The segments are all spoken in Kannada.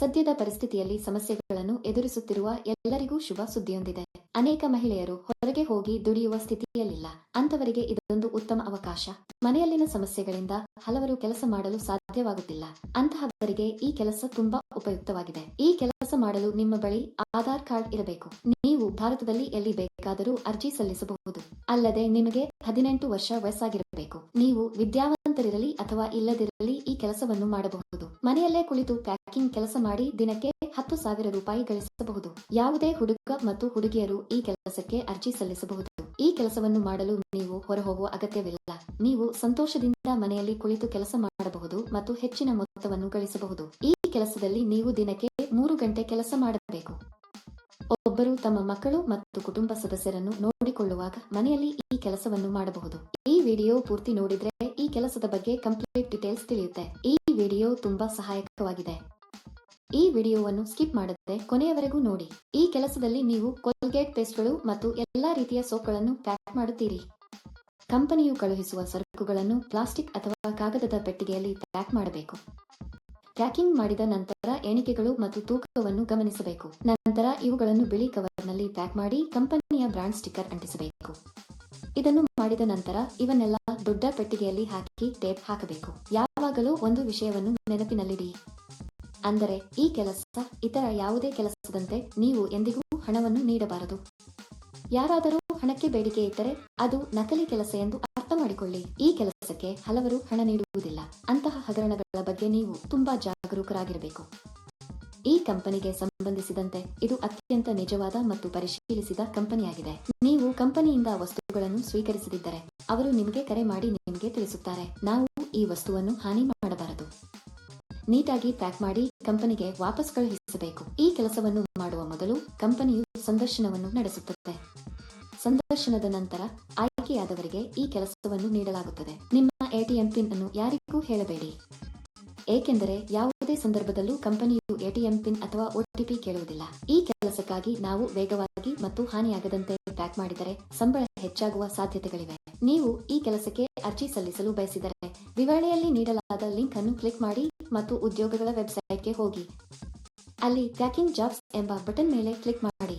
ಸದ್ಯದ ಪರಿಸ್ಥಿತಿಯಲ್ಲಿ ಸಮಸ್ಯೆಗಳನ್ನು ಎದುರಿಸುತ್ತಿರುವ ಎಲ್ಲರಿಗೂ ಶುಭ ಸುದ್ದಿಯೊಂದಿದೆ. ಅನೇಕ ಮಹಿಳೆಯರು ಹೊರಗೆ ಹೋಗಿ ದುಡಿಯುವ ಸ್ಥಿತಿಯಲ್ಲಿಲ್ಲ. ಅಂತವರಿಗೆ ಇದೊಂದು ಉತ್ತಮ ಅವಕಾಶ. ಮನೆಯಲ್ಲಿನ ಸಮಸ್ಯೆಗಳಿಂದ ಹಲವರು ಕೆಲಸ ಮಾಡಲು ಸಾಧ್ಯವಾಗುತ್ತಿಲ್ಲ. ಅಂತಹವರಿಗೆ ಈ ಕೆಲಸ ತುಂಬಾ ಉಪಯುಕ್ತವಾಗಿದೆ. ಈ ಕೆಲಸ ಮಾಡಲು ನಿಮ್ಮ ಬಳಿ ಆಧಾರ್ ಕಾರ್ಡ್ ಇರಬೇಕು. ನೀವು ಭಾರತದಲ್ಲಿ ಎಲ್ಲಿ ಬೇಕಾದರೂ ಅರ್ಜಿ ಸಲ್ಲಿಸಬಹುದು. ಅಲ್ಲದೆ ನಿಮಗೆ ಹದಿನೆಂಟು ವರ್ಷ ವಯಸ್ಸಾಗಿರಬೇಕು. ನೀವು ವಿದ್ಯಾವಂತರಿರಲಿ ಅಥವಾ ಇಲ್ಲದಿರಲಿ ಈ ಕೆಲಸವನ್ನು ಮಾಡಬಹುದು. ಮನೆಯಲ್ಲೇ ಕುಳಿತು ಪ್ಯಾಕಿಂಗ್ ಕೆಲಸ ಮಾಡಿ ದಿನಕ್ಕೆ ಹತ್ತು ಸಾವಿರ ರೂಪಾಯಿ ಗಳಿಸಬಹುದು. ಯಾವುದೇ ಹುಡುಗ ಮತ್ತು ಹುಡುಗಿಯರು ಈ ಕೆಲಸಕ್ಕೆ ಅರ್ಜಿ ಸಲ್ಲಿಸಬಹುದು. ಈ ಕೆಲಸವನ್ನು ಮಾಡಲು ನೀವು ಹೊರಹೋಗುವ ಅಗತ್ಯವಿಲ್ಲ. ನೀವು ಸಂತೋಷದಿಂದ ಮನೆಯಲ್ಲಿ ಕುಳಿತು ಕೆಲಸ ಮಾಡಬಹುದು ಮತ್ತು ಹೆಚ್ಚಿನ ಮೊತ್ತವನ್ನು ಗಳಿಸಬಹುದು. ಈ ಕೆಲಸದಲ್ಲಿ ನೀವು ದಿನಕ್ಕೆ ಮೂರು ಗಂಟೆ ಕೆಲಸ ಮಾಡಬೇಕು. ಒಬ್ಬರು ತಮ್ಮ ಮಕ್ಕಳು ಮತ್ತು ಕುಟುಂಬ ಸದಸ್ಯರನ್ನು ನೋಡಿಕೊಳ್ಳುವಾಗ ಮನೆಯಲ್ಲಿ ಈ ಕೆಲಸವನ್ನು ಮಾಡಬಹುದು. ಈ ವಿಡಿಯೋ ಪೂರ್ತಿ ನೋಡಿದ್ರೆ ಈ ಕೆಲಸದ ಬಗ್ಗೆ ಕಂಪ್ಲೀಟ್ ಡೀಟೇಲ್ಸ್ ತಿಳಿಯುತ್ತೆ. ಈ ವಿಡಿಯೋ ತುಂಬಾ ಸಹಾಯಕವಾಗಿದೆ. ಈ ವಿಡಿಯೋವನ್ನು ಸ್ಕಿಪ್ ಮಾಡದೆ ಕೊನೆಯವರೆಗೂ ನೋಡಿ. ಈ ಕೆಲಸದಲ್ಲಿ ನೀವು ಕೋಲ್ಗೇಟ್ ಪೇಸ್ಟ್ಗಳು ಮತ್ತು ಎಲ್ಲಾ ರೀತಿಯ ಸೋಪ್ಗಳನ್ನು ಪ್ಯಾಕ್ ಮಾಡುತ್ತೀರಿ. ಕಂಪನಿಯು ಕಳುಹಿಸುವ ಸರಕುಗಳನ್ನು ಪ್ಲಾಸ್ಟಿಕ್ ಅಥವಾ ಕಾಗದದ ಪೆಟ್ಟಿಗೆಯಲ್ಲಿ ಪ್ಯಾಕ್ ಮಾಡಬೇಕು. ಪ್ಯಾಕಿಂಗ್ ಮಾಡಿದ ನಂತರ ಎಣಿಕೆಗಳು ಮತ್ತು ತೂಕವನ್ನು ಗಮನಿಸಬೇಕು. ನಂತರ ಇವುಗಳನ್ನು ಬಿಳಿ ಕವರ್ನಲ್ಲಿ ಪ್ಯಾಕ್ ಮಾಡಿ ಕಂಪನಿಯ ಬ್ರಾಂಡ್ ಸ್ಟಿಕ್ಕರ್ ಅಂಟಿಸಬೇಕು. ಇದನ್ನು ಮಾಡಿದ ನಂತರ ಇವನ್ನೆಲ್ಲ ದೊಡ್ಡ ಪೆಟ್ಟಿಗೆಯಲ್ಲಿ ಹಾಕಿ ಟೇಪ್ ಹಾಕಬೇಕು. ಯಾವಾಗಲೂ ಒಂದು ವಿಷಯವನ್ನು ನೆನಪಿನಲ್ಲಿಡಿ. ಅಂದರೆ ಈ ಕೆಲಸ ಇತರ ಯಾವುದೇ ಕೆಲಸದಂತೆ ನೀವು ಎಂದಿಗೂ ಹಣವನ್ನು ನೀಡಬಾರದು. ಯಾರಾದರೂ ಹಣಕ್ಕೆ ಬೇಡಿಕೆ ಇಟ್ಟರೆ ಅದು ನಕಲಿ ಕೆಲಸ ಎಂದು ಅರ್ಥ ಮಾಡಿಕೊಳ್ಳಿ. ಈ ಕೆಲಸಕ್ಕೆ ಹಲವರು ಹಣ ನೀಡುವುದಿಲ್ಲ. ಅಂತಹ ಹಗರಣಗಳ ಬಗ್ಗೆ ನೀವು ತುಂಬಾ ಜಾಗರೂಕರಾಗಿರಬೇಕು. ಈ ಕಂಪನಿಗೆ ಸಂಬಂಧಿಸಿದಂತೆ ಇದು ಅತ್ಯಂತ ನಿಜವಾದ ಮತ್ತು ಪರಿಶೀಲಿಸಿದ ಕಂಪನಿಯಾಗಿದೆ. ನೀವು ಕಂಪನಿಯಿಂದ ವಸ್ತುಗಳನ್ನು ಸ್ವೀಕರಿಸದಿದ್ದರೆ ಅವರು ನಿಮಗೆ ಕರೆ ಮಾಡಿ ನಿಮಗೆ ತಿಳಿಸುತ್ತಾರೆ. ನಾವು ಈ ವಸ್ತುವನ್ನು ಹಾನಿ ಮಾಡಬಾರದು. ನೀಟಾಗಿ ಪ್ಯಾಕ್ ಮಾಡಿ ಕಂಪನಿಗೆ ವಾಪಸ್ ಕಳುಹಿಸಬೇಕು. ಈ ಕೆಲಸವನ್ನು ಮಾಡುವ ಮೊದಲು ಕಂಪನಿಯು ಸಂದರ್ಶನವನ್ನು ನಡೆಸುತ್ತದೆ. ಸಂದರ್ಶನದ ನಂತರ ಆಯ್ಕೆಯಾದವರಿಗೆ ಈ ಕೆಲಸವನ್ನು ನೀಡಲಾಗುತ್ತದೆ. ನಿಮ್ಮ ಎಟಿಎಂ ಪಿನ್ ಅನ್ನು ಯಾರಿಗೂ ಹೇಳಬೇಡಿ. ಏಕೆಂದರೆ ಯಾವುದೇ ಸಂದರ್ಭದಲ್ಲೂ ಕಂಪನಿಯು ಎಟಿಎಂ ಪಿನ್ ಅಥವಾ ಒಟಿಪಿ ಕೇಳುವುದಿಲ್ಲ. ಈ ಕೆಲಸಕ್ಕಾಗಿ ನಾವು ವೇಗವಾಗಿ ಮತ್ತು ಹಾನಿಯಾಗದಂತೆ ಪ್ಯಾಕ್ ಮಾಡಿದರೆ ಸಂಬಳ ಹೆಚ್ಚಾಗುವ ಸಾಧ್ಯತೆಗಳಿವೆ. ನೀವು ಈ ಕೆಲಸಕ್ಕೆ ಅರ್ಜಿ ಸಲ್ಲಿಸಲು ಬಯಸಿದರೆ ವಿವರಣೆಯಲ್ಲಿ ನೀಡಲಾದ ಲಿಂಕ್ ಅನ್ನು ಕ್ಲಿಕ್ ಮಾಡಿ ಮತ್ತು ಉದ್ಯೋಗಗಳ ವೆಬ್ಸೈಟ್ಗೆ ಹೋಗಿ. ಅಲ್ಲಿ ಪ್ಯಾಕಿಂಗ್ ಜಾಬ್ಸ್ ಎಂಬ ಬಟನ್ ಮೇಲೆ ಕ್ಲಿಕ್ ಮಾಡಿ.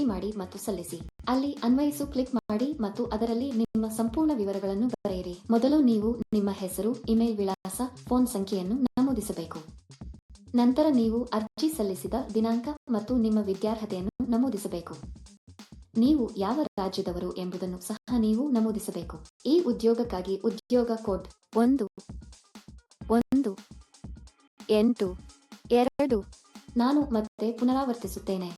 ಭರ್ತಿ ಮಾಡಿ ಮತ್ತು ಸಲ್ಲಿಸಿ. ಅಲ್ಲಿ ಅನ್ವಯಿಸು ಕ್ಲಿಕ್ ಮಾಡಿ ಮತ್ತು ಅದರಲ್ಲಿ ನಿಮ್ಮ ಸಂಪೂರ್ಣ ವಿವರಗಳನ್ನು ಬರೆಯಿರಿ. ಮೊದಲು ನೀವು ನಿಮ್ಮ ಹೆಸರು, ಇಮೇಲ್ ವಿಳಾಸ, ಫೋನ್ ಸಂಖ್ಯೆಯನ್ನು ನಮೂದಿಸಬೇಕು. ನಂತರ ನೀವು ಅರ್ಜಿ ಸಲ್ಲಿಸಿದ ದಿನಾಂಕ ಮತ್ತು ನಿಮ್ಮ ವಿದ್ಯಾರ್ಹತೆಯನ್ನು ನಮೂದಿಸಬೇಕು. ನೀವು ಯಾವ ರಾಜ್ಯದವರು ಎಂಬುದನ್ನು ಸಹ ನೀವು ನಮೂದಿಸಬೇಕು. ಈ ಉದ್ಯೋಗಕ್ಕಾಗಿ ಉದ್ಯೋಗ ಕೋಡ್ ಒಂದು ಒಂದು, ಎಂಟು, ಎರಡು ನಾನು ಮತ್ತೆ ಪುನರಾವರ್ತಿಸುತ್ತೇನೆ.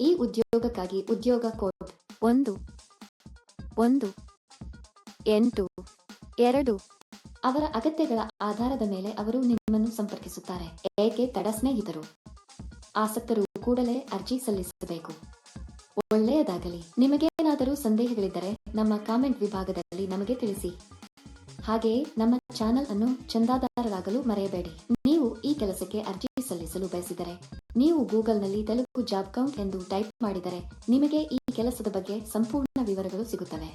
ಈ ಉದ್ಯೋಗಕ್ಕಾಗಿ ಉದ್ಯೋಗ ಕೋಡ್ ಒಂದು ಒಂದು, ಎಂಟು, ಎರಡು ಅವರ ಅಗತ್ಯಗಳ ಆಧಾರದ ಮೇಲೆ ಅವರು ನಿಮ್ಮನ್ನು ಸಂಪರ್ಕಿಸುತ್ತಾರೆ, ಏಕೆ ತಡ ಸ್ನೇಹಿತರು? ಆಸಕ್ತರು ಕೂಡಲೇ ಅರ್ಜಿ ಸಲ್ಲಿಸಬೇಕು. ಒಳ್ಳೆಯದಾಗಲಿ. ನಿಮಗೇನಾದರೂ ಸಂದೇಹಗಳಿದ್ದರೆ ನಮ್ಮ ಕಾಮೆಂಟ್ ವಿಭಾಗದಲ್ಲಿ ನಮಗೆ ತಿಳಿಸಿ. ಹಾಗೆಯೇ ನಮ್ಮ ಚಾನೆಲ್ ಅನ್ನು ಚಂದಾದಾರರಾಗಲು ಮರೆಯಬೇಡಿ. ನೀವು ಈ ಕೆಲಸಕ್ಕೆ ಅರ್ಜಿ ಸಲ್ಲಿಸಲು ಬಯಸಿದರೆ, ನೀವು ಗೂಗಲ್ನಲ್ಲಿ ತೆಲುಗು ಜಾಬ್ ಕೌಂಟ್ ಎಂದು ಟೈಪ್ ಮಾಡಿದರೆ, ನಿಮಗೆ ಈ ಕೆಲಸದ ಬಗ್ಗೆ ಸಂಪೂರ್ಣ ವಿವರಗಳು ಸಿಗುತ್ತವೆ.